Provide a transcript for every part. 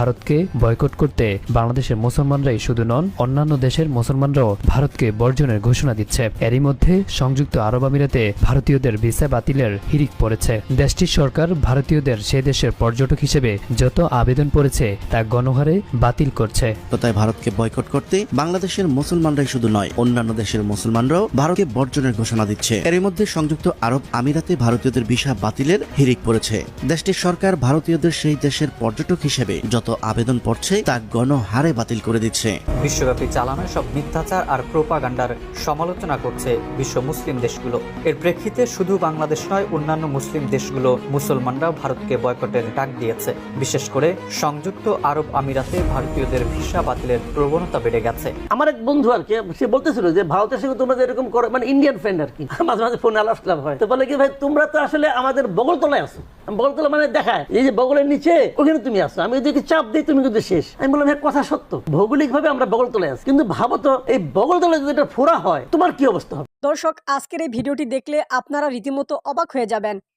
ভারতকে বয়কট করতে বাংলাদেশের মুসলমানরাই শুধু নন, অন্যান্য দেশের মুসলমানরাও ভারতকে বর্জনের ঘোষণা দিচ্ছে। এরই মধ্যে সংযুক্ত আরব আমিরাতে ভারতীয়দের ভিসা বাতিলের হিড়িক পড়েছে। দেশটির সরকার ভারতীয়দের সে দেশের পর্যটক হিসেবে যত আবেদন পড়েছে, তা গণহারে বাতিল করছে। তাই ভারতকে বয়কট করতে বাংলাদেশের মুসলমানরাই শুধু নয়, অন্যান্য দেশের মুসলমানরাও ভারতকে বর্জনের ঘোষণা দিচ্ছে। এর মধ্যে সংযুক্ত আরব আমিরাতে ভারতীয়দের ভিসা বাতিলের হিরিক পড়েছে। দেশটির সরকার ভারতীয়দের সেই দেশের পর্যটক হিসেবে যত আবেদন পড়ছে তা গণহারে বাতিল করে দিচ্ছে। বিশ্বব্যাপী চালানো সব মিথ্যাচার আর প্রোপাগান্ডার সমালোচনা করছে বিশ্ব মুসলিম দেশগুলো। এর প্রেক্ষিতে শুধু বাংলাদেশ নয় অন্যান্য মুসলিম দেশগুলো মুসলমানরাও ভারতকে বয়কটের ডাক দিয়েছে। বিশেষ করে সংযুক্ত আরব আমিরাতে ভারতীয়দের ভিসা বাতিলের প্রবণতা বেড়ে গেছে। আমার এক বন্ধু আর কি সে বলতেছিল যে ভারতের সঙ্গে তোমরা এরকম করো মানে ইন্ডিয়ান ফ্রেন্ড আর কি। মাঝে মাঝে ফোনে আলাপ টালাপ হয়। তো বলে কি ভাই তোমরা তো আসলে আমাদের বগলতলায় আছো। বগলতলা মানে দেখায় এই যে বগলের নিচে ওখানে তুমি আসো আমি যদি চাপ দিই তুমি কিন্তু শেষ। আমি বললাম হ্যাঁ কথা সত্য। ভৌগোলিক ভাবে আমরা বগলতলে আছি। কিন্তু ভাবো তো, এই বগলতলে যদি এটা ফোড়া হয়, তোমার কি অবস্থা হবে? দর্শক, আজকের এই ভিডিওটি দেখলে আপনারা রীতিমতো অবাক হয়ে যাবেন।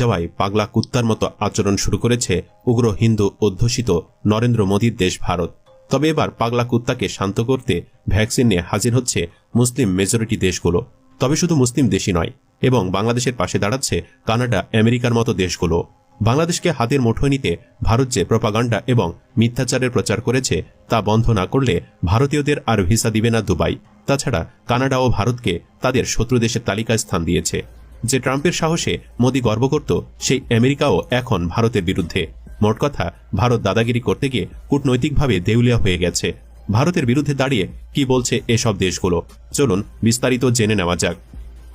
যাওয়ায় পাগলা কুত্তার মতো আচরণ শুরু করেছে উগ্র হিন্দু অধ্যুষিত নরেন্দ্র মোদীর দেশ ভারত। তবে এবার পাগলা কুত্তাকে শান্ত করতে ভ্যাকসিন নিয়ে হাজির হচ্ছে মুসলিম মেজরিটি দেশগুলো। তবে শুধু মুসলিম দেশই নয়, এবং বাংলাদেশের পাশে দাঁড়াচ্ছে কানাডা, আমেরিকার মতো দেশগুলো। বাংলাদেশকে হাতের মুঠোয় নিতে ভারত যে প্রপাগান্ডা এবং মিথ্যাচারের প্রচার করেছে তা বন্ধ না করলে ভারতীয়দের আর ভিসা দিবে না দুবাই। তাছাড়া কানাডা ও ভারতকে তাদের শত্রু দেশের তালিকায় স্থান দিয়েছে। যে ট্রাম্পের সাহসে মোদী গর্ব করত, সেই আমেরিকাও এখন ভারতের বিরুদ্ধে। মোট কথা, ভারত দাদাগিরি করতে গিয়ে কূটনৈতিকভাবে দেউলিয়া হয়ে গেছে। ভারতের বিরুদ্ধে দাঁড়িয়ে কি বলছে এসব দেশগুলো? চলুন বিস্তারিত জেনে নেওয়া যাক।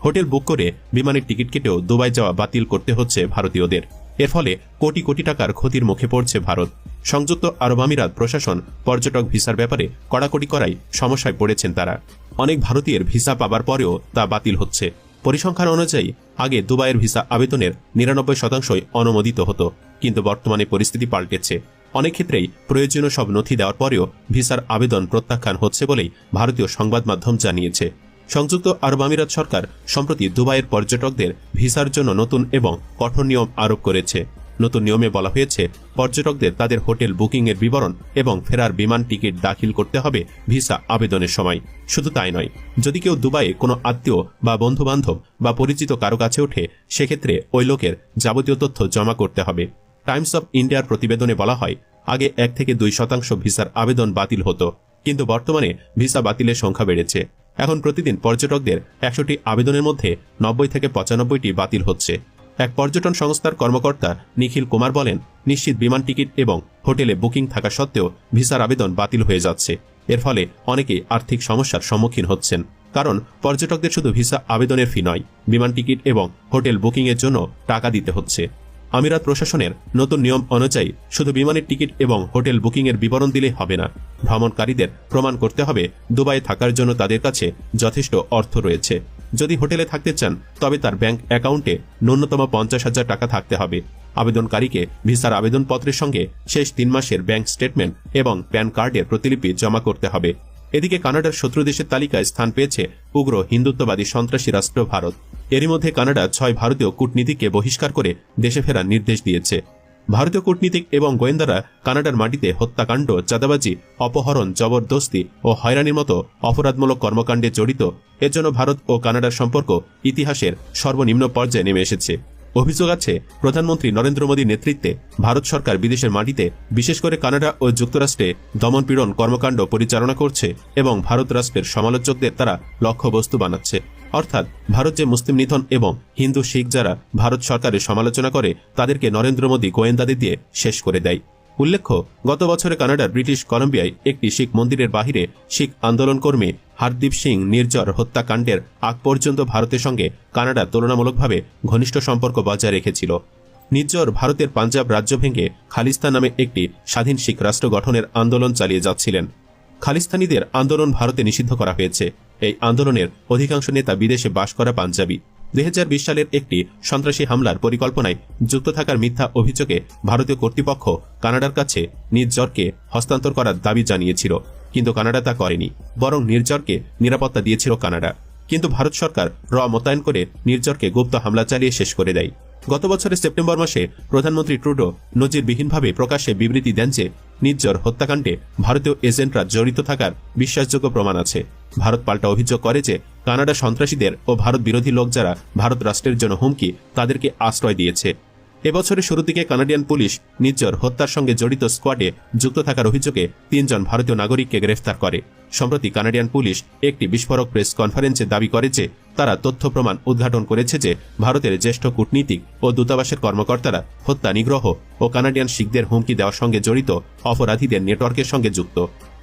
হোটেল বুক করে বিমানের টিকিট কেটেও দুবাই যাওয়া বাতিল করতে হচ্ছে ভারতীয়দের। এর ফলে কোটি কোটি টাকার ক্ষতির মুখে পড়ছে ভারত। সংযুক্ত আরব আমিরাত প্রশাসন পর্যটক ভিসার ব্যাপারে কড়াকড়ি করাই সমস্যায় পড়েছেন তারা। অনেক ভারতীয়ের ভিসা পাবার পরেও তা বাতিল হচ্ছে। পরিসংখ্যান অনুযায়ী, আগে দুবাইয়ের ভিসা আবেদনের নিরানব্বই শতাংশই অনুমোদিত হতো, কিন্তু বর্তমানে পরিস্থিতি পাল্টেছে। অনেক ক্ষেত্রেই প্রয়োজনীয় সব নথি দেওয়ার পরেও ভিসার আবেদন প্রত্যাখ্যান হচ্ছে বলেই ভারতীয় সংবাদ মাধ্যম জানিয়েছে। সংযুক্ত আরব আমিরাত সরকার সম্প্রতি দুবাইয়ের পর্যটকদের ভিসার জন্য নতুন এবং কঠোর নিয়ম আরোপ করেছে। নতুন নিয়মে বলা হয়েছে, পর্যটকদের তাদের হোটেল বুকিংয়ের বিবরণ এবং ফেরার বিমান টিকিট দাখিল করতে হবে ভিসা আবেদনের সময়। শুধু তাই নয়, যদি কেউ দুবাইয়ে কোনো আত্মীয় বা বন্ধু বান্ধব বা পরিচিত কারও কাছে ওঠে, সেক্ষেত্রে ওই লোকের যাবতীয় তথ্য জমা করতে হবে। টাইমস অব ইন্ডিয়ার প্রতিবেদনে বলা হয়, আগে এক থেকে দুই শতাংশ ভিসার আবেদন বাতিল হতো, কিন্তু বর্তমানে ভিসা বাতিলের সংখ্যা বেড়েছে। এখন প্রতিদিন পর্যটকদের একশোটি আবেদনের মধ্যে নব্বই থেকে পঁচানব্বইটি বাতিল হচ্ছে। এক পর্যটন সংস্থার কর্মকর্তা নিখিল কুমার বলেন, নিশ্চিত বিমান টিকিট এবং হোটেলে বুকিং থাকা সত্ত্বেও ভিসার আবেদন বাতিল হয়ে যাচ্ছে। এর ফলে অনেকে আর্থিক সমস্যার সম্মুখীন হচ্ছেন। কারণ পর্যটকদের শুধু ভিসা আবেদনের ফি নয়, বিমান টিকিট এবং হোটেল বুকিংয়ের জন্য টাকা দিতে হচ্ছে। আমিরাত প্রশাসনের নতুন নিয়ম অনুযায়ী শুধু বিমানের টিকিট এবং হোটেল বুকিংয়ের বিবরণ দিলেই হবে না। ভ্রমণকারীদের প্রমাণ করতে হবে দুবাই থাকার জন্য তাদের কাছে যথেষ্ট অর্থ রয়েছে। যদি হোটেলে থাকতে চান, তবে তার ব্যাংক অ্যাকাউন্টে ন্যূনতম পঞ্চাশ হাজার টাকা থাকতে হবে। আবেদনকারীকে ভিসার আবেদনপত্রের সঙ্গে শেষ তিন মাসের ব্যাংক স্টেটমেন্ট এবং প্যান কার্ডের প্রতিলিপি জমা করতে হবে। এদিকে কানাডার শত্রু দেশের তালিকায় স্থান পেয়েছে উগ্র হিন্দুত্ববাদী সন্ত্রাসী রাষ্ট্র ভারত। এরই মধ্যে কানাডা ছয় ভারতীয় কূটনীতিকে বহিষ্কার করে দেশে ফেরার নির্দেশ দিয়েছে। ভারতীয় কূটনীতিক এবং গোয়েন্দারা কানাডার মাটিতে হত্যাকাণ্ড, চাঁদাবাজি, অপহরণ, জবরদস্তি ও হয়রানির মতো অপরাধমূলক কর্মকাণ্ডে জড়িত, এর জন্য ভারত ও কানাডার সম্পর্ক ইতিহাসের সর্বনিম্ন পর্যায়ে নেমে এসেছে। অভিযোগ আছে, প্রধানমন্ত্রী নরেন্দ্র মোদীর নেতৃত্বে ভারত সরকার বিদেশের মাটিতে, বিশেষ করে কানাডা ও যুক্তরাষ্ট্রে দমনপীড়ন কর্মকাণ্ড পরিচালনা করছে এবং ভারত রাষ্ট্রের সমালোচকদের তারা লক্ষ্যবস্তু বানাচ্ছে। অর্থাৎ ভারত যে মুসলিম নিধন এবং হিন্দু শিখ যারা ভারত সরকারের সমালোচনা করে, তাদেরকে নরেন্দ্র মোদী গোয়েন্দাদের দিয়ে শেষ করে দেয়। উল্লেখ্য, গত বছরে কানাডার ব্রিটিশ কলম্বিয়ায় একটি শিখ মন্দিরের বাহিরে শিখ আন্দোলন কর্মী হারদীপ সিং নির্জর হত্যাকাণ্ডের আগ পর্যন্ত ভারতের সঙ্গে কানাডা তুলনামূলকভাবে ঘনিষ্ঠ সম্পর্ক বজায় রেখেছিল। নির্জর ভারতের পাঞ্জাব রাজ্য ভেঙে খালিস্তান নামে একটি স্বাধীন শিখ রাষ্ট্র গঠনের আন্দোলন চালিয়ে যাচ্ছিলেন। খালিস্তানিদের আন্দোলন ভারতে নিষিদ্ধ করা হয়েছে। এই আন্দোলনের অধিকাংশ নেতা বিদেশে বাস করা পাঞ্জাবি। দুই হাজার বিশ সালের একটি সন্ত্রাসী হামলার পরিকল্পনায় যুক্ত থাকার মিথ্যা অভিযোগে ভারতীয় কর্তৃপক্ষ কানাডার কাছে নির্জরকে হস্তান্তর করার দাবি জানিয়েছিল। কিন্তু কানাডা তা করেনি, বরং নির্জরকে নিরাপত্তা দিয়েছিল কানাডা। কিন্তু ভারত সরকার র মোতায়েন করে নির্জরকে গুপ্ত হামলা চালিয়ে শেষ করে দেয়। গত বছরের সেপ্টেম্বর মাসে প্রধানমন্ত্রী ট্রুডো নজিরবিহীনভাবে প্রকাশ্যে বিবৃতি দেন যে নির্জর হত্যাকাণ্ডে ভারতীয় এজেন্টরা জড়িত থাকার বিশ্বাসযোগ্য প্রমাণ আছে। ভারত পাল্টা অভিযোগ করে যে কানাডা সন্ত্রাসীদের ও ভারত বিরোধী লোক যারা ভারত রাষ্ট্রের জন্য হুমকি, তাদেরকে আশ্রয় দিয়েছে। এবছরের শুরুর দিকে কানাডিয়ান পুলিশ নির্জর হত্যার সঙ্গে জড়িত স্কোয়াডে যুক্ত থাকার অভিযোগে তিনজন ভারতীয় নাগরিককে গ্রেফতার করে। সম্প্রতি কানাডিয়ান পুলিশ একটি বিস্ফোরক প্রেস কনফারেন্সে দাবি করে যে তারা তথ্য প্রমাণ উদ্ঘাটন করেছে যে ভারতের জ্যেষ্ঠ কূটনীতিক ও দূতাবাসের কর্মকর্তারা হত্যা, নিগ্রহ ও কানাডিয়ান শিখদের হুমকি দেওয়ার সঙ্গে জড়িত অপরাধীদের নেটওয়ার্কের সঙ্গে যুক্ত।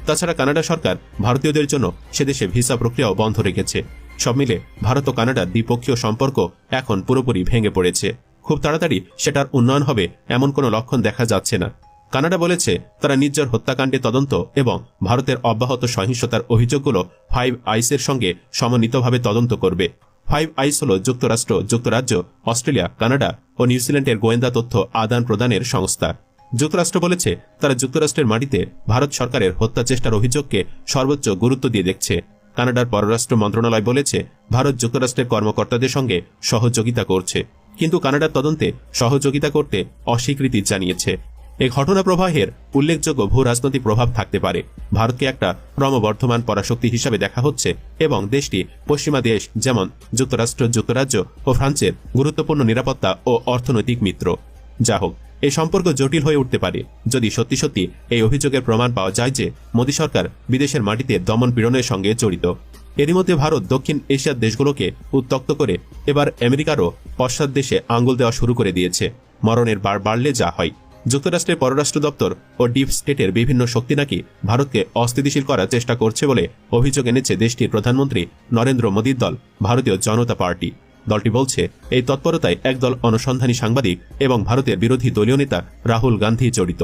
তাছাড়া কানাডা সরকার ভারতীয়দের জন্য সেদেশে ভিসা প্রক্রিয়াও বন্ধ রেখেছে। সব মিলে ভারত ও কানাডার দ্বিপক্ষীয় সম্পর্ক এখন পুরোপুরি ভেঙে পড়েছে। খুব তাড়াতাড়ি সেটার উন্নয়ন হবে এমন কোনো লক্ষণ দেখা যাচ্ছে না। কানাডা বলেছে, তারা নির্জর হত্যাকাণ্ডে তদন্ত এবং ভারতের অব্যাহত সহিংসতার অভিযোগগুলো ফাইভ আইসের সঙ্গে সমন্বিতভাবে তদন্ত করবে। ফাইভ আইস হল যুক্তরাষ্ট্র, যুক্তরাজ্য, অস্ট্রেলিয়া, কানাডা ও নিউজিল্যান্ডের গোয়েন্দা তথ্য আদান প্রদানের সংস্থা। যুক্তরাষ্ট্র বলেছে, তারা যুক্তরাষ্ট্রের মাটিতে ভারত সরকারের হত্যা চেষ্টার অভিযোগকে সর্বোচ্চ গুরুত্ব দিয়ে দেখছে। কানাডার পররাষ্ট্র মন্ত্রণালয় বলেছে, ভারত যুক্তরাষ্ট্রের কর্মকর্তাদের সঙ্গে সহযোগিতা করছে। কিন্তু কানাডার তদন্তে সহযোগিতা করতে অস্বীকৃতি জানিয়েছে। এই ঘটনা প্রবাহের উল্লেখযোগ্য ভূ রাজনৈতিক প্রভাব থাকতে পারে। ভারতকে একটা ক্রমবর্ধমান পরাশক্তি হিসাবে দেখা হচ্ছে এবং দেশটি পশ্চিমা দেশ যেমন যুক্তরাষ্ট্র, যুক্তরাজ্য ও ফ্রান্সের গুরুত্বপূর্ণ নিরাপত্তা ও অর্থনৈতিক মিত্র। যা হোক এই সম্পর্ক জটিল হয়ে উঠতে পারে। যদি সত্যি সত্যি এই অভিযোগের প্রমাণ পাওয়া যায় যে মোদী সরকার বিদেশের মাটিতে দমন পীড়নের সঙ্গে জড়িত, এরই মধ্যে ভারত দক্ষিণ এশিয়ার দেশগুলোকে উত্তক্ত করে এবার আমেরিকারও পশ্চাৎ দেশে আঙ্গুল দেওয়া শুরু করে দিয়েছে। মরণের বার বাড়লে যা হয়। যুক্তরাষ্ট্রের পররাষ্ট্র দপ্তর ও ডিপ স্টেটের বিভিন্ন শক্তি নাকি ভারতকে অস্থিতিশীল করার চেষ্টা করছে বলে অভিযোগ এনেছে দেশটির প্রধানমন্ত্রী নরেন্দ্র মোদীর দল, ভারতীয় জনতা পার্টি। দলটি বলছে, এই তৎপরতায় একদল অনুসন্ধানী সাংবাদিক এবং ভারতের বিরোধী দলীয় নেতা রাহুল গান্ধী জড়িত।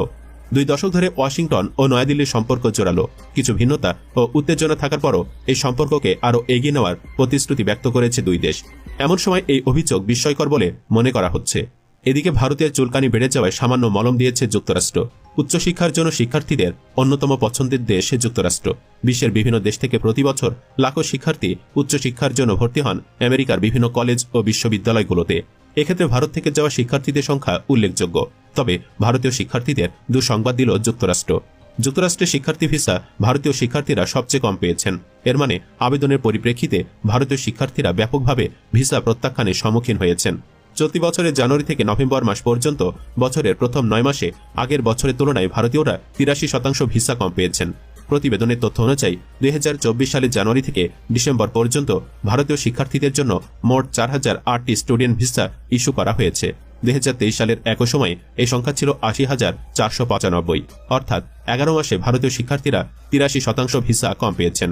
দুই দশক ধরে ওয়াশিংটন ও নয়াদিল্লির সম্পর্ক জোরালো। কিছু ভিন্নতা ও উত্তেজনা থাকার পরও এই সম্পর্ককে আরও এগিয়ে নেওয়ার প্রতিশ্রুতি ব্যক্ত করেছে দুই দেশ। এমন সময় এই অভিযোগ বিস্ময়কর বলে মনে করা হচ্ছে। এদিকে ভারতের চুলকানি বেড়ে যাওয়ায় সামান্য মলম দিয়েছে যুক্তরাষ্ট্র। উচ্চশিক্ষার জন্য শিক্ষার্থীদের অন্যতম পছন্দের দেশ যুক্তরাষ্ট্র। বিশ্বের বিভিন্ন দেশ থেকে প্রতি বছর লাখো শিক্ষার্থী উচ্চশিক্ষার জন্য ভর্তি হন আমেরিকার বিভিন্ন কলেজ ও বিশ্ববিদ্যালয়গুলোতে। এক্ষেত্রে ভারত থেকে যাওয়া শিক্ষার্থীদের সংখ্যা উল্লেখযোগ্য। তবে ভারতীয় শিক্ষার্থীদের দুঃসংবাদ দিল যুক্তরাষ্ট্র। যুক্তরাষ্ট্রের শিক্ষার্থী ভিসা ভারতীয় শিক্ষার্থীরা সবচেয়ে কম পেয়েছেন। এর মানে আবেদনের পরিপ্রেক্ষিতে ভারতীয় শিক্ষার্থীরা ব্যাপকভাবে ভিসা প্রত্যাখ্যানের সম্মুখীন হয়েছেন। চলতি বছরের জানুয়ারি থেকে নভেম্বর মাস পর্যন্ত বছরের প্রথম নয় মাসে আগের বছরের তুলনায় ভারতীয়রা তিরাশি শতাংশ ভিসা কম পেয়েছেন। প্রতিবেদনের তথ্য অনুযায়ী, দুই হাজার চব্বিশ সালের জানুয়ারি থেকে ডিসেম্বর পর্যন্ত ভারতীয় শিক্ষার্থীদের জন্য মোট চার হাজার আটটি স্টুডেন্ট ভিসা ইস্যু করা হয়েছে। দুই হাজার তেইশ সালের একই সময়ে এই সংখ্যা ছিল আশি হাজার চারশো পঁচানব্বই। অর্থাৎ এগারো মাসে ভারতীয় শিক্ষার্থীরা তিরাশি শতাংশ ভিসা কম পেয়েছেন।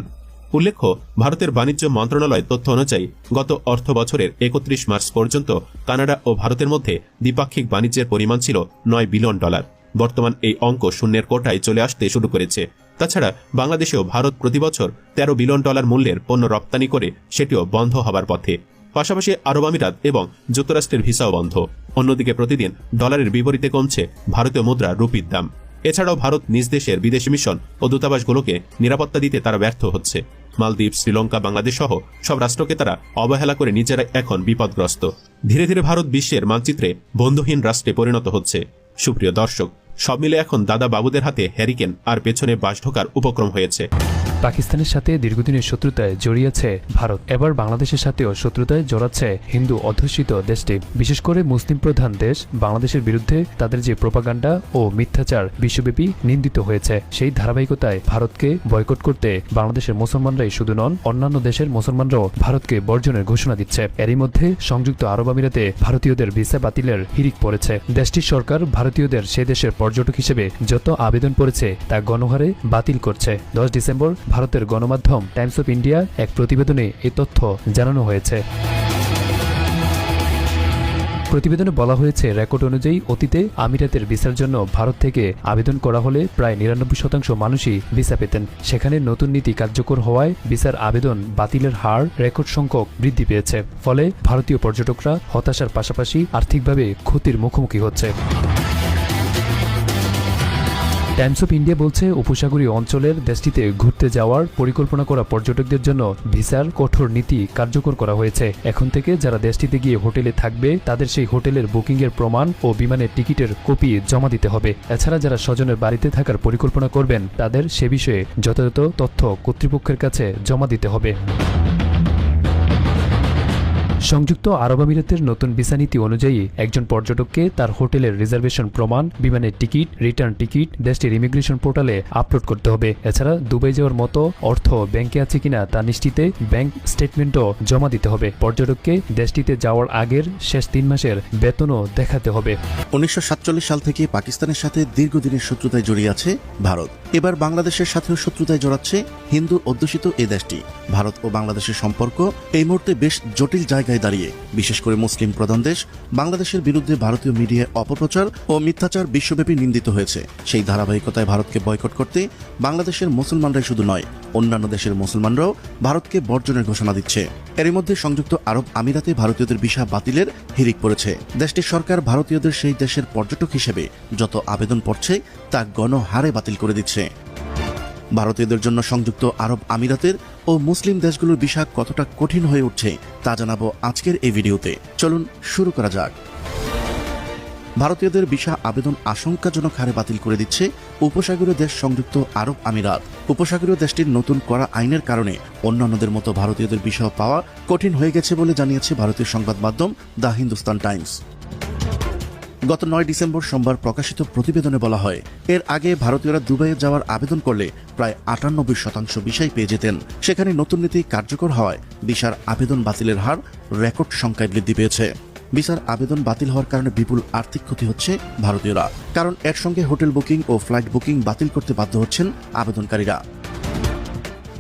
উল্লেখ্য, ভারতের বাণিজ্য মন্ত্রণালয় তথ্য অনুযায়ী গত অর্থ বছরের একত্রিশ মার্চ পর্যন্ত কানাডা ও ভারতের মধ্যে দ্বিপাক্ষিক বাণিজ্যের পরিমাণ ছিল নয় বিলিয়ন ডলার। বর্তমান এই অঙ্ক শূন্যের কোটায় চলে আসতে শুরু করেছে। তাছাড়া বাংলাদেশেও ভারত প্রতি বছর তেরো বিলিয়ন ডলার মূল্যের পণ্য রপ্তানি করে সেটিও বন্ধ হবার পথে। পাশাপাশি আরব আমিরাত এবং যুক্তরাষ্ট্রের ভিসাও বন্ধ। অন্যদিকে প্রতিদিন ডলারের বিপরীতে কমছে ভারতীয় মুদ্রা রুপির দাম। এছাড়াও ভারত নিজ দেশের বিদেশি মিশন ও দূতাবাসগুলোকে নিরাপত্তা দিতে তারা ব্যর্থ হচ্ছে। মালদ্বীপ, শ্রীলঙ্কা বাংলাদেশ সহ সব রাষ্ট্রকে তারা অবহেলা করে নিজেরা এখন বিপদগ্রস্ত। ধীরে ধীরে ভারত বিশ্বের মানচিত্রে বন্ধুহীন রাষ্ট্রে পরিণত হচ্ছে। সুপ্রিয় দর্শক সব মিলে এখন দাদা বাবুদের হাতে হ্যারিকেন আর পেছনে বাস ঢোকার উপক্রম হয়েছে। পাকিস্তানের সাথে দীর্ঘদিনের শত্রুতায় জড়িয়েছে ভারত। এবার বাংলাদেশের সাথেও শত্রুতায় জড়াচ্ছে হিন্দু অধ্যুষিত দেশটি। বিশেষ করে মুসলিম প্রধান দেশ বাংলাদেশের বিরুদ্ধে তাদের যে প্রোপাগান্ডা ও মিথ্যাচার বিশ্বব্যাপী নিন্দিত হয়েছে, সেই ধারাবাহিকতায় ভারতকে বয়কট করতে বাংলাদেশের মুসলমানরাই শুধু নন, অন্যান্য দেশের মুসলমানরাও ভারতকে বর্জনের ঘোষণা দিচ্ছে। এরই মধ্যে সংযুক্ত আরব আমিরাতে ভারতীয়দের ভিসা বাতিলের হিরিক পড়েছে। দেশটির সরকার ভারতীয়দের সে দেশের পর্যটক হিসেবে যত আবেদন পড়েছে তা গণহারে বাতিল করছে। দশ ডিসেম্বর ভারতের গণমাধ্যম টাইমস অফ ইন্ডিয়া এক প্রতিবেদনে এ তথ্য জানানো হয়েছে। প্রতিবেদনে বলা হয়েছে, রেকর্ড অনুযায়ী অতীতে আমিরাতের ভিসার জন্য ভারত থেকে আবেদন করা হলে প্রায় নিরানব্বই শতাংশ মানুষই ভিসা পেতেন। সেখানে নতুন নীতি কার্যকর হওয়ায় ভিসার আবেদন বাতিলের হার রেকর্ড সংখ্যক বৃদ্ধি পেয়েছে। ফলে ভারতীয় পর্যটকরা হতাশার পাশাপাশি আর্থিকভাবে ক্ষতির মুখোমুখি হচ্ছে। টাইমস অফ ইন্ডিয়া বলছে, উপসাগরীয় অঞ্চলের দেশটিতে ঘুরতে যাওয়ার পরিকল্পনা করা পর্যটকদের জন্য ভিসার কঠোর নীতি কার্যকর করা হয়েছে। এখন থেকে যারা দেশটিতে গিয়ে হোটেলে থাকবে, তাদের সেই হোটেলের বুকিংয়ের প্রমাণ ও বিমানের টিকিটের কপি জমা দিতে হবে। এছাড়া যারা স্বজনের বাড়িতে থাকার পরিকল্পনা করবেন, তাদের সে বিষয়ে যথাযথ তথ্য কর্তৃপক্ষের কাছে জমা দিতে হবে। সংযুক্ত আরব আমিরাতের নতুন ভিসা নীতি অনুযায়ী একজন পর্যটককে তার হোটেলের রিজার্ভেশন প্রমাণ, বিমানের টিকিট, রিটার্ন টিকিট, দেশটির ইমিগ্রেশন পোর্টালে আপলোড করতে হবে। এছাড়া দুবাই যাওয়ার মতো অর্থ ব্যাংকে আছে কিনা তা নিশ্চিতে ব্যাংক স্টেটমেন্টও জমা দিতে হবে। পর্যটককে দেশটিতে যাওয়ার আগের শেষ তিন মাসের বেতনও দেখাতে হবে। উনিশশো সাতচল্লিশ সাল থেকে পাকিস্তানের সাথে দীর্ঘদিনের শত্রুতায় জড়িয়ে আছে ভারত। এবার বাংলাদেশের সাথেও শত্রুতায় জড়াচ্ছে হিন্দু অধ্যুষিত এই দেশটি। ভারত ও বাংলাদেশের সম্পর্ক এই মুহূর্তে বেশ জটিল জায়গায় দাঁড়িয়ে, বিশেষ করে মুসলিম প্রধান দেশ, বাংলাদেশের বিরুদ্ধে ভারতীয় মিডিয়ায় অপপ্রচার ও মিথ্যাচার বিশ্বব্যাপী নিন্দিত হয়েছে। সেই ধারাবাহিকতায় ভারতকে বয়কট করতে বাংলাদেশের মুসলমানরাই শুধু নয়, অন্যান্য দেশের মুসলমানরাও ভারতকে বর্জনের ঘোষণা দিচ্ছে। এর মধ্যে সংযুক্ত আরব আমিরাতে ভারতীয়দের ভিসা বাতিলের হিরিক পড়েছে। দেশটির সরকার ভারতীয়দের সেই দেশের পর্যটক হিসেবে যত আবেদন পড়ছে, তা গণহারে বাতিল করে দিচ্ছে। ভারতীয়দের জন্য সংযুক্ত আরব আমিরাতের ও মুসলিম দেশগুলোর ভিসা কতটা কঠিন হয়ে উঠছে তা জানাব আজকের এই ভিডিওতে। চলুন শুরু করা যাক। ভারতীয়দের ভিসা আবেদন আশঙ্কাজনক হারে বাতিল করে দিচ্ছে উপসাগরীয় দেশ সংযুক্ত আরব আমিরাত। উপসাগরীয় দেশটির নতুন করা আইনের কারণে অন্যান্যদের মতো ভারতীয়দের ভিসা পাওয়া কঠিন হয়ে গেছে বলে জানিয়েছে ভারতীয় সংবাদ মাধ্যম দ্য হিন্দুস্তান টাইমস। গত নয় ডিসেম্বর সোমবার প্রকাশিত প্রতিবেদনে বলা হয়, এর আগে ভারতীয়রা দুবাইয়ে যাওয়ার আবেদন করলে প্রায় আটানব্বই শতাংশ বিষয় পেয়ে যেতেন। সেখানে নতুন নীতি কার্যকর হওয়ায় ভিসার আবেদন বাতিলের হার রেকর্ড সংখ্যায় বৃদ্ধি পেয়েছে। ভিসার আবেদন বাতিল হওয়ার কারণে বিপুল আর্থিক ক্ষতি হচ্ছে ভারতীয়রা, কারণ এর সঙ্গে হোটেল বুকিং ও ফ্লাইট বুকিং বাতিল করতে বাধ্য হচ্ছেন আবেদনকারীরা।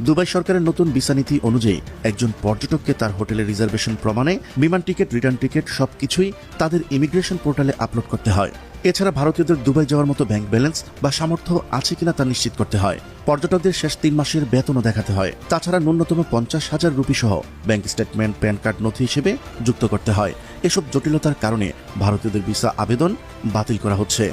দুবাই সরকারের নতুন ভিসা নীতি অনুযায়ী একজন পর্যটককে তার হোটেলের রিজার্ভেশন প্রমাণে বিমান টিকিট, রিটার্ন টিকিট সবকিছুই তাদের ইমিগ্রেশন পোর্টালে আপলোড করতে হয়। এছাড়া ভারতীয়দের দুবাই যাওয়ার মতো ব্যাংক ব্যালেন্স বা সামর্থ্য আছে কিনা তা নিশ্চিত করতে হয়। পর্যটকদের শেষ তিন মাসের বেতনও দেখাতে হয়। তাছাড়া ন্যূনতম পঞ্চাশ হাজার রুপি সহ ব্যাংক স্টেটমেন্ট, প্যান কার্ড, নথি হিসেবে যুক্ত করতে হয়। এসব জটিলতার কারণে ভারতীয়দের ভিসা আবেদন বাতিল করা হচ্ছে।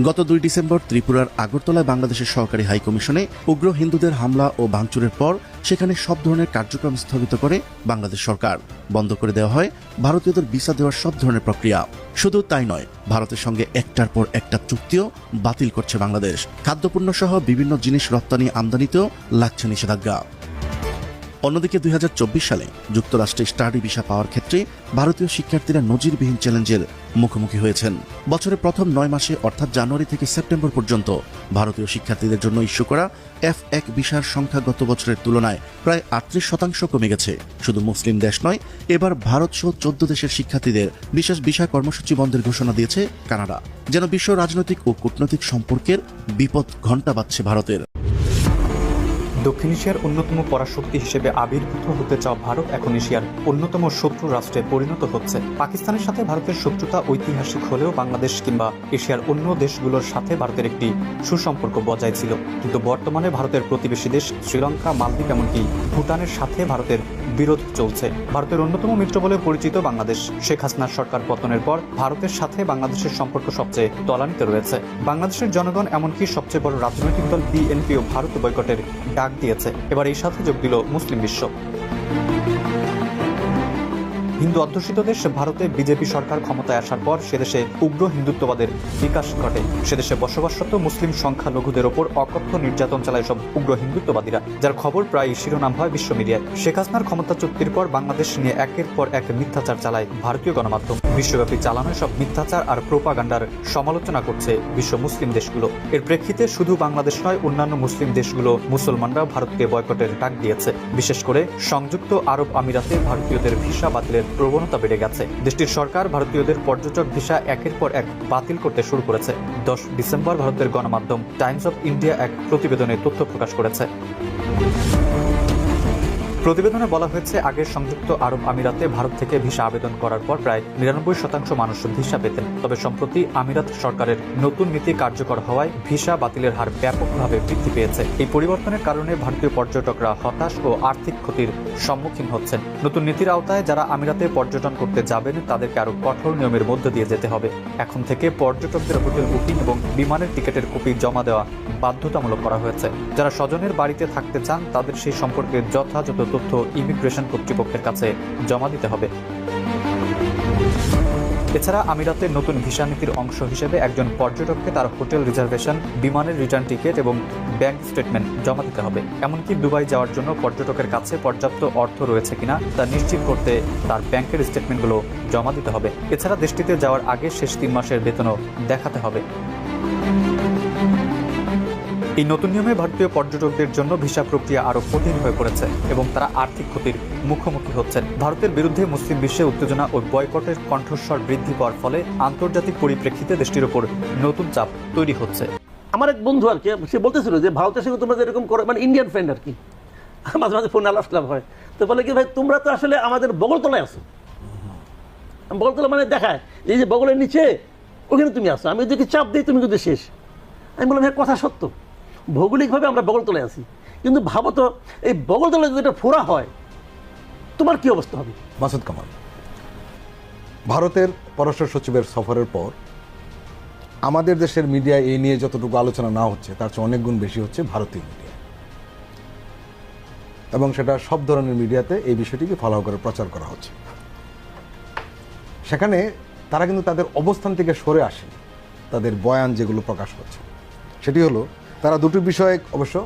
গত দুই ডিসেম্বর ত্রিপুরার আগরতলায় বাংলাদেশের সহকারী হাই কমিশনে উগ্র হিন্দুদের হামলা ও ভাঙচুরের পর সেখানে সব ধরনের কার্যক্রম স্থগিত করে বাংলাদেশ সরকার। বন্ধ করে দেওয়া হয় ভারতীয়দের ভিসা দেওয়ার সব ধরনের প্রক্রিয়া। শুধু তাই নয়, ভারতের সঙ্গে একটার পর একটা চুক্তিও বাতিল করছে বাংলাদেশ। খাদ্যপণ্য সহ বিভিন্ন জিনিস রপ্তানি আমদানিতেও লাগছে নিষেধাজ্ঞা। অন্যদিকে দুই হাজার চব্বিশ সালে যুক্তরাষ্ট্রে স্টাডি ভিসা পাওয়ার ক্ষেত্রে ভারতীয় শিক্ষার্থীরা নজিরবিহীন চ্যালেঞ্জের মুখোমুখি হয়েছেন। বছরের প্রথম নয় মাসে, অর্থাৎ জানুয়ারি থেকে সেপ্টেম্বর পর্যন্ত, ভারতীয় শিক্ষার্থীদের জন্য ইস্যু করা এফ এক ভিসার সংখ্যা গত বছরের তুলনায় প্রায় আটত্রিশ শতাংশ কমে গেছে। শুধু মুসলিম দেশ নয়, এবার ভারত সহ চোদ্দ দেশের শিক্ষার্থীদের বিশেষ ভিসা কর্মসূচি বন্ধের ঘোষণা দিয়েছে কানাডা। যেন বিশ্ব রাজনৈতিক ও কূটনৈতিক সম্পর্কের বিপদ ঘণ্টা বাজছে ভারতের। দক্ষিণ এশিয়ার অন্যতম পরাশক্তি হিসেবে আবির্ভূত হতে চাওয়া ভারত এখন এশিয়ার অন্যতম শত্রু রাষ্ট্রে পরিণত হচ্ছে। পাকিস্তানের সাথে ভারতের শত্রুতা ঐতিহাসিক হলেও বাংলাদেশ কিংবা এশিয়ার অন্য দেশগুলোর সাথে ভারতের একটি সুসম্পর্ক বজায় ছিল। কিন্তু বর্তমানে ভারতের প্রতিবেশী দেশ শ্রীলঙ্কা, মালদ্বীপ এমনকি ভুটানের সাথে ভারতের বিরোধ চলছে। ভারতের অন্যতম মিত্র বলে পরিচিত বাংলাদেশ, শেখ হাসিনার সরকার পতনের পর ভারতের সাথে বাংলাদেশের সম্পর্ক সবচেয়ে তলানিতে রয়েছে। বাংলাদেশের জনগণ এমনকি সবচেয়ে বড় রাজনৈতিক দল বিএনপিও ভারত বয়কটের ডাক দিয়েছে। এবার এই সাথে যোগ দিল মুসলিম বিশ্ব। হিন্দু অধ্যুষিত দেশ, ভারতে বিজেপি সরকার ক্ষমতায় আসার পর সেদেশে উগ্র হিন্দুত্ববাদের বিকাশ ঘটে। সেদেশে বসবাসরত মুসলিম সংখ্যালঘুদের ওপর অকথ্য নির্যাতন চালায় সব উগ্র হিন্দুত্ববাদীরা, যার খবর প্রায় শিরোনাম হয় বিশ্ব মিডিয়ায়। শেখ হাসিনার ক্ষমতা চুক্তির পর বাংলাদেশ নিয়ে একের পর এক মিথ্যাচার চালায় ভারতীয় গণমাধ্যম। বিশ্বব্যাপী চালানো সব মিথ্যাচার আর প্রোপাগান্ডার সমালোচনা করছে বিশ্ব মুসলিম দেশগুলো। এর প্রেক্ষিতে শুধু বাংলাদেশ নয়, অন্যান্য মুসলিম দেশগুলো মুসলমানরা ভারতকে বয়কটের ডাক দিয়েছে। বিশেষ করে সংযুক্ত আরব আমিরাতে ভারতীয়দের ভিসা বাতিলের প্রবণতা বেড়ে গেছে। দেশটির সরকার ভারতীয়দের পর্যটক ভিসা একের পর এক বাতিল করতে শুরু করেছে। দশ ডিসেম্বর ভারতের গণমাধ্যম টাইমস অফ ইন্ডিয়া এক প্রতিবেদনে তথ্য প্রকাশ করেছে। প্রতিবেদনে বলা হয়েছে আগে সংযুক্ত আরব আমিরাতে ভারত থেকে ভিসা আবেদন করার পর প্রায় নিরানব্বই শতাংশ মানুষ ভিসা পেতেন। তবে সম্প্রতি আমিরাত সরকারের নতুন নীতি কার্যকর হওয়ায় ভিসা বাতিলের হার ব্যাপকভাবে বৃদ্ধি পেয়েছে। এই পরিবর্তনের কারণে ভারতীয় পর্যটকরা হতাশ ও আর্থিক ক্ষতির সম্মুখীন হচ্ছেন। নতুন নীতির আওতায় যারা আমিরাতে পর্যটন করতে যাবেন, তাদেরকে আরও কঠোর নিয়মের মধ্য দিয়ে যেতে হবে। এখন থেকে পর্যটকদের হোটেল বুকিং এবং বিমানের টিকিটের কপি জমা দেওয়া বাধ্যতামূলক করা হয়েছে। যারা স্বজনের বাড়িতে থাকতে চান, তাদের সেই সম্পর্কে যথাযথ তথ্য ইমিগ্রেশন কর্তৃপক্ষের কাছে জমা দিতে হবে। এছাড়া আমিরাতের নতুন ভিসা নীতির অংশ হিসেবে একজন পর্যটককে তার হোটেল রিজার্ভেশন, বিমানের রিটার্ন টিকিট এবং ব্যাংক স্টেটমেন্ট জমা দিতে হবে। এমনকি দুবাই যাওয়ার জন্য পর্যটকের কাছে পর্যাপ্ত অর্থ রয়েছে কিনা তা নিশ্চিত করতে তার ব্যাংকের স্টেটমেন্টগুলো জমা দিতে হবে। এছাড়া দেশটিতে যাওয়ার আগে শেষ তিন মাসের বেতনও দেখাতে হবে। এই নতুন নিয়মে ভারতীয় পর্যটকদের জন্য ভিসা প্রক্রিয়া আরও কঠিন হয়ে পড়েছে এবং তারা আর্থিক ক্ষতির মুখোমুখি হচ্ছেন। ভারতের বিরুদ্ধে মুসলিম বিশ্বে উত্তেজনা ও বয়কটের কণ্ঠস্বর বৃদ্ধি পাওয়ার ফলে আন্তর্জাতিক পরিপ্রেক্ষিতে দেশটির ওপর নতুন চাপ তৈরি হচ্ছে। আমার এক বন্ধু আর কি, সে বলতেছিল যে ভারতের সঙ্গে তোমরা যেরকম করো মানে ইন্ডিয়ান ফ্রেন্ড আর কি। মাঝে মাঝে ফোনে আলাপ হয়। তো বলে কি ভাই, তোমরা তো আসলে আমাদের বগলতলায় আসো বগলতলা মানে দেখায়, এই যে বগলের নিচে ওখানে তুমি আসো আমি যদি চাপ দিই, তুমি কিন্তু শেষ। আমি বললাম হ্যাঁ কথা সত্য। ভৌগোলিকভাবে আমরা বগলতলায় আছি। কিন্তু ভাবো তো, এই বগলতলায় যদি এটা ফোড়া হয়, তোমার কি অবস্থা হবে? মাসুদ কামাল, ভারতের পররাষ্ট্র সচিবের সফরের পর আমাদের দেশের মিডিয়ায় এই নিয়ে যতটুকু আলোচনা না হচ্ছে, তার চেয়ে অনেক গুণ বেশি হচ্ছে ভারতীয় মিডিয়া। এবং সেটা সব ধরনের মিডিয়াতে এই বিষয়টিকে ফলো করে প্রচার করা হচ্ছে। সেখানে তারা কিন্তু তাদের অবস্থান থেকে সরে আসে তাদের বয়ান যেগুলো প্রকাশ করছে। সেটি হলো তারা দুটো বিষয়ে অবশ্য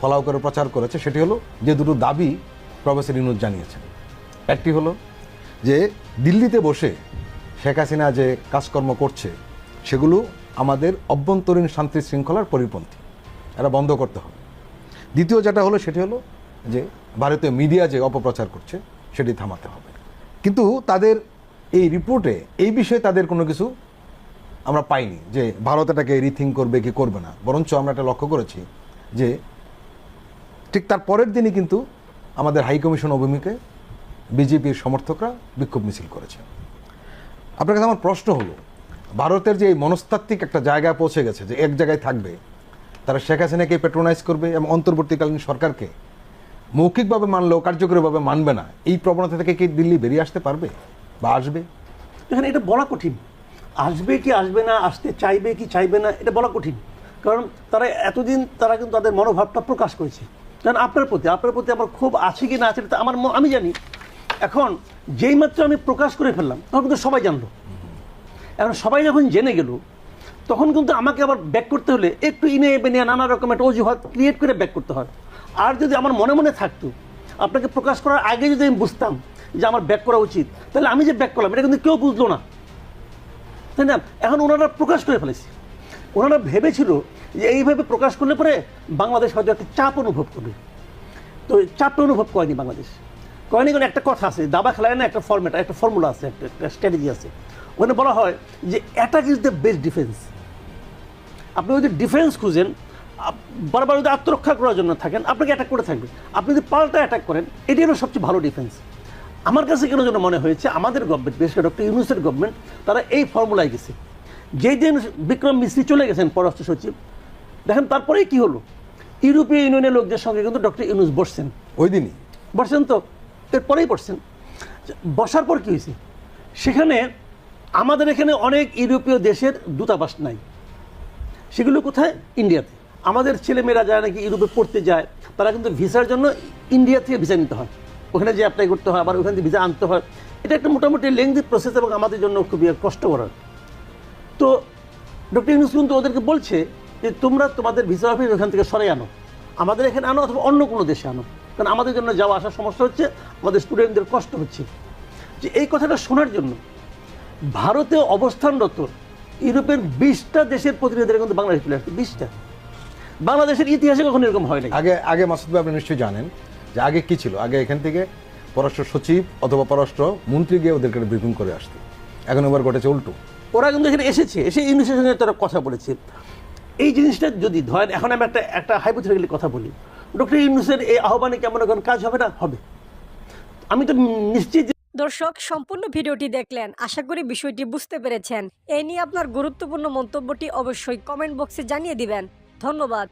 ফলাও করে প্রচার করেছে, সেটি হলো যে দুটো দাবি প্রফেসর ইনুজ জানিয়েছেন একটি হলো যে দিল্লিতে বসে শেখ হাসিনা যে কাজকর্ম করছে, সেগুলো আমাদের অভ্যন্তরীণ শান্তি শৃঙ্খলার পরিপন্থী। এটা বন্ধ করতে হবে। দ্বিতীয় যেটা হলো, সেটি হলো যে ভারতীয় মিডিয়া যে অপপ্রচার করছে, সেটি থামাতে হবে। কিন্তু তাদের এই রিপোর্টে, এই বিষয়ে তাদের কোনো কিছু আমরা পাইনি যে ভারত এটাকে রিথিং করবে কি করবে না। বরঞ্চ আমরা এটা লক্ষ্য করেছি যে ঠিক তার পরের দিনই কিন্তু আমাদের হাইকমিশন অভিমুখে বিজেপির সমর্থকরা বিক্ষোভ মিছিল করেছে আপনার কাছে আমার প্রশ্ন হলো, ভারতের যে এই মনস্তাত্ত্বিক একটা জায়গায় পৌঁছে গেছে যে এক জায়গায় থাকবে, তারা শেখ হাসিনাকে প্যাট্রোনাইজ করবে এবং অন্তর্বর্তীকালীন সরকারকে মৌখিকভাবে মানলেও কার্যকরীভাবে মানবে না, এই প্রবণতা থেকে কি দিল্লি বেরিয়ে আসতে পারবে বা আসবে? এখানে এটা বলা কঠিন। আসবে কি আসবে না, আসতে চাইবে কি চাইবে না, এটা বলা কঠিন। কারণ তারা এতদিন তারা কিন্তু তাদের মনোভাবটা প্রকাশ করেছে। কারণ আপনার প্রতি আপনার প্রতি আমার খুব আছে কি না আছে এটা আমার আমি জানি। এখন যেই মাত্র আমি প্রকাশ করে ফেললাম, তখন কিন্তু সবাই জানলো। এখন সবাই যখন জেনে গেল, তখন কিন্তু আমাকে আবার ব্যাক করতে হলে একটু ইনে বেনে নানা রকম একটা অজুহাত ক্রিয়েট করে ব্যাক করতে হয়। আর যদি আমার মনে মনে থাকতো, আপনাকে প্রকাশ করার আগে যদি আমি বুঝতাম যে আমার ব্যাক করা উচিত, তাহলে আমি যে ব্যাক করলাম, এটা কিন্তু কেউ বুঝলো না। তাই না, এখন ওনারা প্রকাশ করে ফেলেছে। ওনারা ভেবেছিল যে এইভাবে প্রকাশ করলে পরে বাংলাদেশ হয়তো একটা চাপ অনুভব করবে। তো চাপটা অনুভব করেনি বাংলাদেশ। করেনি কারণ একটা কথা আছে, দাবা খেলায় না একটা ফর্মেট একটা ফর্মুলা আছে, একটা স্ট্র্যাটেজি আছে। ওখানে বলা হয় যে attack is the best defence আপনি যদি ডিফেন্স খুঁজেন বারবার যদি আত্মরক্ষা করার জন্য থাকেন, আপনাকে অ্যাটাক করে থাকবে। আপনি যদি পাল্টা অ্যাটাক করেন, এটি হলো সবচেয়ে ভালো ডিফেন্স আমার কাছে কেন যেন মনে হয়েছে আমাদের গভর্নমেন্ট বিশেষ করে ডক্টর ইউনুসের গভর্নমেন্ট তারা এই ফর্মুলায় গেছে। যেই দিন বিক্রম মিস্ত্রি চলে গেছেন পররাষ্ট্র সচিব দেখেন তারপরেই কি হলো? ইউরোপীয় ইউনিয়নের লোকদের সঙ্গে কিন্তু ডক্টর ইউনুস বসছেন। ওই দিনই? বসছেন তো? এরপরেই বসছেন। বসার পর কি হয়েছে? সেখানে আমাদের এখানে অনেক ইউরোপীয় দেশের দূতাবাস নাই। সেগুলো কোথায়? ইন্ডিয়াতে। আমাদের ছেলেমেয়েরা যারা নাকি ইউরোপে পড়তে যায় তারা কিন্তু ভিসার জন্য ইন্ডিয়া থেকে ভিসা নিতে হয়। ওখানে যে অ্যাপ্লাই করতে হয়, আবার ওখান থেকে ভিসা আনতে হয়, এটা একটা মোটামুটি লেংদি প্রসেস এবং আমাদের জন্য খুবই কষ্টকর। তো ডক্টর ইউনুস কিন্তু ওদেরকে বলছে যে, তোমরা তোমাদের ভিসা অফিস ওখান থেকে সরে আনো। আমাদের এখানে আনো অথবা অন্য কোনো দেশে আনো। কারণ আমাদের জন্য যাওয়া আসার সমস্যা হচ্ছে, আমাদের স্টুডেন্টদের কষ্ট হচ্ছে। যে এই কথাটা শোনার জন্য ভারতে অবস্থানরত ইউরোপের বিশটা দেশের প্রতিনিধিরা কিন্তু বাংলাদেশ চলে আসছে, বিশটা। বাংলাদেশের ইতিহাসে কখনো এরকম হয় আগে আগে মাসুদ ভাই আপনি নিশ্চয়ই জানেন যে আগে কি ছিল? আগে এখান থেকে পররাষ্ট্র সচিব অথবা পররাষ্ট্র মন্ত্রী গিয়ে ওদেরকে ব্রিফিং করে আসতো। এখন এবার ঘটেছে উল্টো। ওরা কিন্তু এখানে এসেছে এসে সঙ্গে তারা কথা বলেছে। এই জিনিসটা যদি ধরেন এখন আমি একটা একটা হাইপোথেটিক্যালি কথা বলি। ডক্টর ইউনুসের এই আহ্বানে কেমন এখন কাজ হবে না? হবে। আমি তো নিশ্চিত দর্শক সম্পূর্ণ ভিডিওটি দেখলেন। আশা করি বিষয়টি বুঝতে পেরেছেন। এই নিয়ে আপনার গুরুত্বপূর্ণ মন্তব্যটি অবশ্যই কমেন্ট বক্সে জানিয়ে দিবেন। ধন্যবাদ।